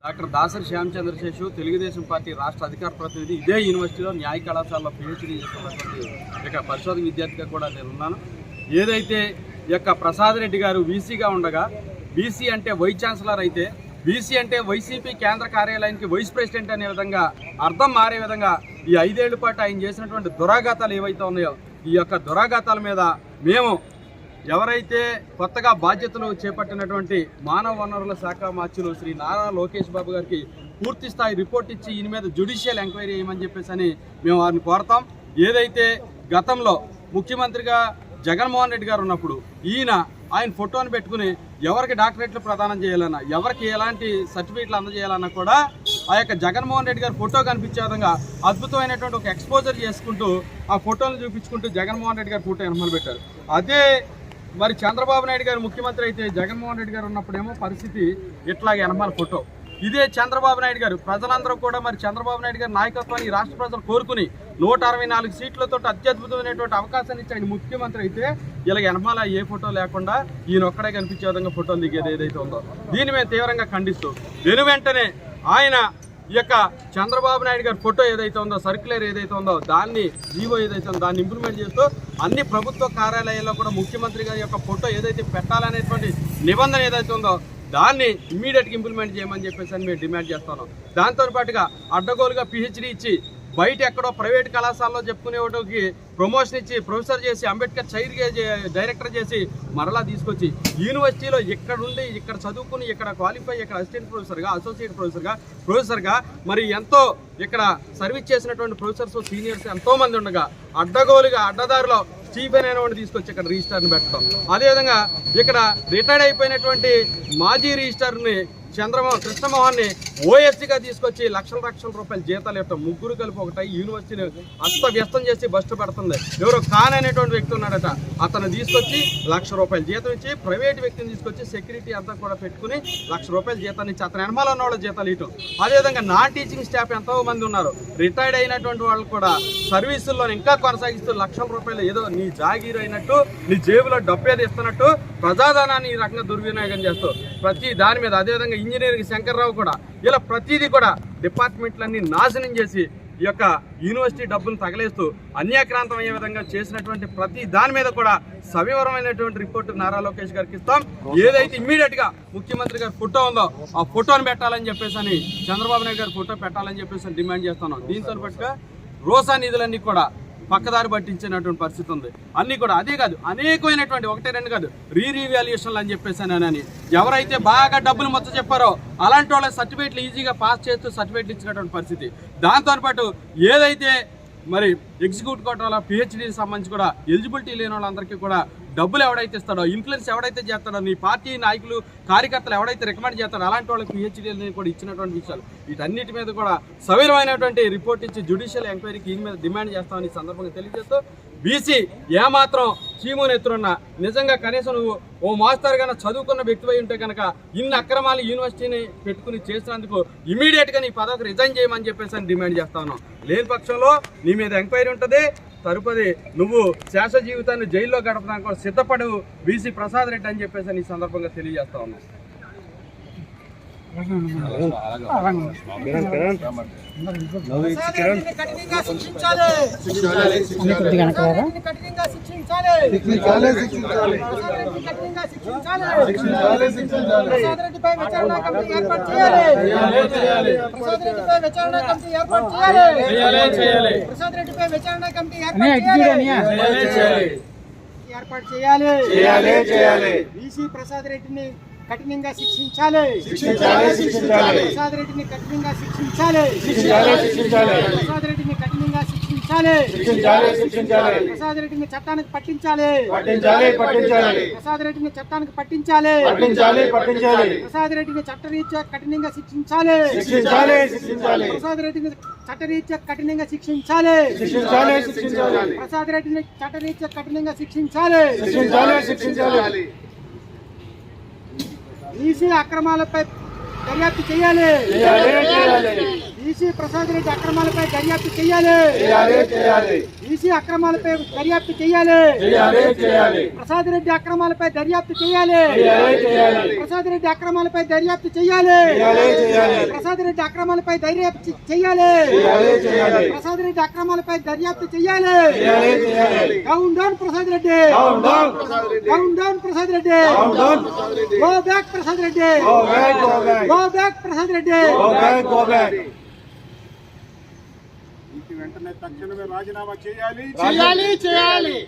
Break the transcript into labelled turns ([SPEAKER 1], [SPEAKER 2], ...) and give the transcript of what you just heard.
[SPEAKER 1] Doctor Dasari Shyam చంద్రశేషు Telugu Desam party రాష్ట్ర అధికార ప్రతినిధి ఇదే యూనివర్సిటీలో న్యాయ కళాశాలలో పిహెచ్డీ చేస్తున్నటువంటి యొక్క పరిశోధన విద్యార్థిగా కూడా నేను ఉన్నాను ఏదైతే ఈ యొక్క ప్రసాద్ రెడ్డి గారు వీసీగా ఉండగా బీసీ అంటే వైస్ ఛాన్సలర్ అయితే బీసీ అంటే వైసీపీ కేంద్ర కార్యాలయానికి వైస్ ప్రెసిడెంట్ అనే విధంగా అర్థం మారే విధంగా ఈ ఐదేళ్ళ పాటు ఆయన చేసినటువంటి దురాఘాతాలు ఏవైతే ఉన్నాయో ఈ యొక్క దురాఘాతాల మీద మేము ఎవరైతే కొత్తగా బాధ్యతలు చేపట్టినటువంటి మానవ వనరుల శాఖ మార్చులు శ్రీ నారా లోకేష్ బాబు గారికి పూర్తి స్థాయి రిపోర్ట్ ఇచ్చి ఈయన మీద జ్యుడిషియల్ ఎంక్వైరీ చేయమని చెప్పేసి అని మేము వారిని కోరతాం. ఏదైతే గతంలో ముఖ్యమంత్రిగా జగన్మోహన్ రెడ్డి గారు ఉన్నప్పుడు ఈయన ఆయన ఫోటోని పెట్టుకుని ఎవరికి డాక్టరేట్లు ప్రదానం చేయాలన్నా ఎవరికి ఎలాంటి సర్టిఫికేట్లు అందజేయాలన్నా కూడా ఆ యొక్క జగన్మోహన్ రెడ్డి గారి ఫోటో కనిపించే విధంగా అద్భుతమైనటువంటి ఒక ఎక్స్పోజర్ చేసుకుంటూ ఆ ఫోటోలు చూపించుకుంటూ జగన్మోహన్ రెడ్డి గారి ఫోటో ఎనమలు పెట్టారు. అదే మరి చంద్రబాబు నాయుడు గారు ముఖ్యమంత్రి అయితే జగన్మోహన్ రెడ్డి గారు ఉన్నప్పుడేమో పరిస్థితి ఇట్లాగే ఎనమల ఫోటో. ఇదే చంద్రబాబు నాయుడు గారు ప్రజలందరూ కూడా మరి చంద్రబాబు నాయుడు గారి నాయకత్వాన్ని రాష్ట్ర ప్రజలు కోరుకుని నూట అరవై నాలుగు సీట్లతో అత్యద్భుతమైనటువంటి అవకాశాన్ని ఇచ్చి ఆయన ముఖ్యమంత్రి అయితే ఇలా ఎనమాల ఏ ఫోటో లేకుండా ఈయన ఒక్కడే కనిపించే విధంగా ఫోటోలు దిగేది ఏదైతే ఉందో. దీన్ని మేము తీవ్రంగా ఖండిస్తూ వెను వెంటనే ఆయన ఈ యొక్క చంద్రబాబు నాయుడు గారి ఫోటో ఏదైతే ఉందో సర్క్యులర్ ఏదైతే ఉందో దాన్ని జీవో ఏదైతే ఉందో దాన్ని ఇంప్లిమెంట్ చేస్తూ అన్ని ప్రభుత్వ కార్యాలయాల్లో కూడా ముఖ్యమంత్రి గారి యొక్క ఫోటో ఏదైతే పెట్టాలనేటువంటి నిబంధన ఏదైతే ఉందో దాన్ని ఇమీడియట్గా ఇంప్లిమెంట్ చేయమని చెప్పేసి అని మేము డిమాండ్ చేస్తున్నాం దాంతో పాటుగా అడ్డగోలుగా పిహెచ్డీ ఇచ్చి బయట ఎక్కడో ప్రైవేట్ కళాశాలలో చెప్పుకునేవాటికి ప్రమోషన్ ఇచ్చి ప్రొఫెసర్ చేసి అంబేద్కర్ చైర్ డైరెక్టర్ చేసి మరలా తీసుకొచ్చి యూనివర్సిటీలో ఇక్కడ ఉండి ఇక్కడ చదువుకుని ఇక్కడ క్వాలిఫై ఇక్కడ అసిస్టెంట్ ప్రొఫెసర్గా అసోసియేట్ ప్రొఫెసర్గా ప్రొఫెసర్గా మరి ఎంతో ఇక్కడ సర్వీస్ చేసినటువంటి ప్రొఫెసర్స్ సీనియర్స్ ఎంతోమంది ఉండగా అడ్డగోలుగా అడ్డదారిలో స్టీఫెన్ అనేవాడిని తీసుకొచ్చి ఇక్కడ రిజిస్టర్ని పెట్టడం. అదేవిధంగా ఇక్కడ రిటైర్డ్ అయిపోయినటువంటి మాజీ రిజిస్టర్ని చంద్రమోహన్ కృష్ణమోహన్ని ఓఎస్సీగా తీసుకొచ్చి లక్షల లక్షల రూపాయల జీతాలు ఇవ్వటం ముగ్గురు కలిపి ఒకటై యూనివర్సిటీని అంత వ్యస్తం చేసి బస్సు పెడుతుంది. ఎవరో ఖాన్ అనేటువంటి వ్యక్తి ఉన్నాడట. అతను తీసుకొచ్చి లక్ష రూపాయల జీతం ఇచ్చి ప్రైవేట్ వ్యక్తిని తీసుకొచ్చి సెక్యూరిటీ అంతా కూడా పెట్టుకుని లక్ష రూపాయల జీతాన్ని ఇచ్చి అతను ఎనమాల ఉన్న వాళ్ళ జీతాలు ఇవ్వటం. అదేవిధంగా నాన్ టీచింగ్ స్టాఫ్ ఎంతో మంది ఉన్నారు. రిటైర్డ్ అయినటువంటి వాళ్ళు కూడా సర్వీసుల్లో ఇంకా కొనసాగిస్తూ లక్షల రూపాయలు ఏదో నీ జాగీరు అయినట్టు నీ జేబులో డబ్బు ఏదో ఇస్తున్నట్టు ప్రజాధనాన్ని ఈ రకంగా దుర్వినియోగం చేస్తూ ప్రతి దాని మీద అదేవిధంగా ఇంజనీరింగ్ శంకర్రావు కూడా ఇలా ప్రతిదీ కూడా డిపార్ట్మెంట్లన్నీ నాశనం చేసి ఈ యొక్క యూనివర్సిటీ డబ్బును తగలేస్తూ అన్యాక్రాంతం అయ్యే విధంగా చేసినటువంటి ప్రతి దాని మీద కూడా సవివరమైనటువంటి రిపోర్టు నారా లోకేష్ గారికి ఇస్తాం. ఏదైతే ఇమ్మీడియట్గా ముఖ్యమంత్రి గారి ఫోటో ఉందో ఆ ఫోటోని పెట్టాలని చెప్పేసి అని చంద్రబాబు నాయుడు గారి ఫోటో పెట్టాలని చెప్పేసి అని డిమాండ్ చేస్తున్నాం. దీంతో పాటుగా రోసా నిధులన్నీ కూడా పక్కదారి పట్టించినటువంటి పరిస్థితి ఉంది. అన్ని కూడా అదే కాదు అనేకమైనటువంటి ఒకటే రెండు కాదు రీ రీవాల్యుయేషన్లు అని చెప్పేసి అని ఎవరైతే బాగా డబ్బులు మొత్తం చెప్పారో అలాంటి వాళ్ళ సర్టిఫికేట్లు ఈజీగా పాస్ చేస్తూ సర్టిఫికేట్లు ఇచ్చినటువంటి పరిస్థితి. దాంతోపాటు ఏదైతే మరి ఎగ్జిక్యూటివ్ కోటాల పిహెచ్డీకి సంబంధించి కూడా ఎలిజిబిలిటీ లేని వాళ్ళందరికీ కూడా డబ్బులు ఎవడైతే ఇస్తాడో ఇన్ఫ్లుయెన్స్ ఎవడైతే చేస్తాడో నీ పార్టీ నాయకులు కార్యకర్తలు ఎవడైతే రికమెండ్ చేస్తాడో అలాంటి వాళ్ళకి పిహెచ్డీలని కూడా ఇచ్చినటువంటి విషయాలు. వీటన్నిటి మీద కూడా సవిరమైనటువంటి రిపోర్ట్ ఇచ్చి జ్యుడిషియల్ ఎంక్వైరీకి ఈ మీద డిమాండ్ చేస్తామని సందర్భంగా తెలియజేస్తూ బీసీ ఏమాత్రం చీమోని ఎత్తున్న నిజంగా కనీసం నువ్వు ఓ మాస్టర్ కన్నా చదువుకున్న వ్యక్తివై ఉంటే కనుక ఇన్ని అక్రమాలు యూనివర్సిటీని పెట్టుకుని చేసినందుకు ఇమీడియట్గా నీ పదవికి రిజైన్ చేయమని చెప్పేసి అని డిమాండ్ చేస్తాను లేని పక్షంలో నీ మీద ఎంక్వైరీ ఉంటుంది. తరుపది నువ్వు శేష జీవితాన్ని జైల్లో గడపడానికి సిద్ధపడు బీసీ ప్రసాద్ రెడ్డి అని చెప్పేసి అని ఈ సందర్భంగా తెలియజేస్తా ఉన్నాను
[SPEAKER 2] ప్రసాదాన్ని కఠినంగా శిక్షించాలి. ప్రసాదాన్ని కఠినంగా శిక్షించాలి. ప్రసాదాన్ని కఠినంగా శిక్షించాలి. ప్రసాదరెడ్డిపై విచారణ కమిటీ ఏర్పాటు చేయాలి. కమిటీ చేయాలి. కమిటీ చేయాలి. ఏర్పాటు చేయాలి బీసీ ప్రసాద్ రెడ్డిని కఠినంగా శిక్షించాలి. ప్రసాద్ రెడ్డిని కఠినంగా శిక్షించాలి. ప్రసాద్ రెడ్డిని కఠినంగా శిక్షించాలి. ప్రసాద్ రెడ్డిని చట్టానికి పట్టించాలి. ప్రసాద్ రెడ్డిని చట్టానికి పట్టించాలి. ప్రసాద్ రెడ్డిని చట్టరీత్యా కఠినంగా శిక్షించాలి. ప్రసాద్ రెడ్డిని చట్టరీత్యా కఠినంగా శిక్షించాలి. ప్రసాద్ రెడ్డిని చట్టరీత్యా కఠినంగా శిక్షించాలి. ఈసీ అక్రమాలపై దర్యాప్తు చేయాలి. ఈసీ ప్రసాద్ రెడ్డి అక్రమాలపై దర్యాప్తు చేయాలి. ఈసీ అక్రమాలపై దర్యాప్తు చేయాలి. ప్రసాద్ రెడ్డి అక్రమాలపై దర్యాప్తు చేయాలి. ప్రసాద్ రెడ్డి అక్రమాలపై దర్యాప్తు చేయాలి. ప్రసాద్ రెడ్డి అక్రమాలపై దర్యాప్తు చేయాలి. ప్రసాద్ రెడ్డి అక్రమాలపై దర్యాప్తు చేయాలి. Down down Prasad Reddy.
[SPEAKER 3] Down down
[SPEAKER 2] Prasad Reddy. Go back Prasad Reddy. Go back Prasad Reddy
[SPEAKER 3] go back go back
[SPEAKER 4] ఇంటి వెంటనే తక్షణమే రాజీనామా చేయాలి
[SPEAKER 2] చేయాలి చేయాలి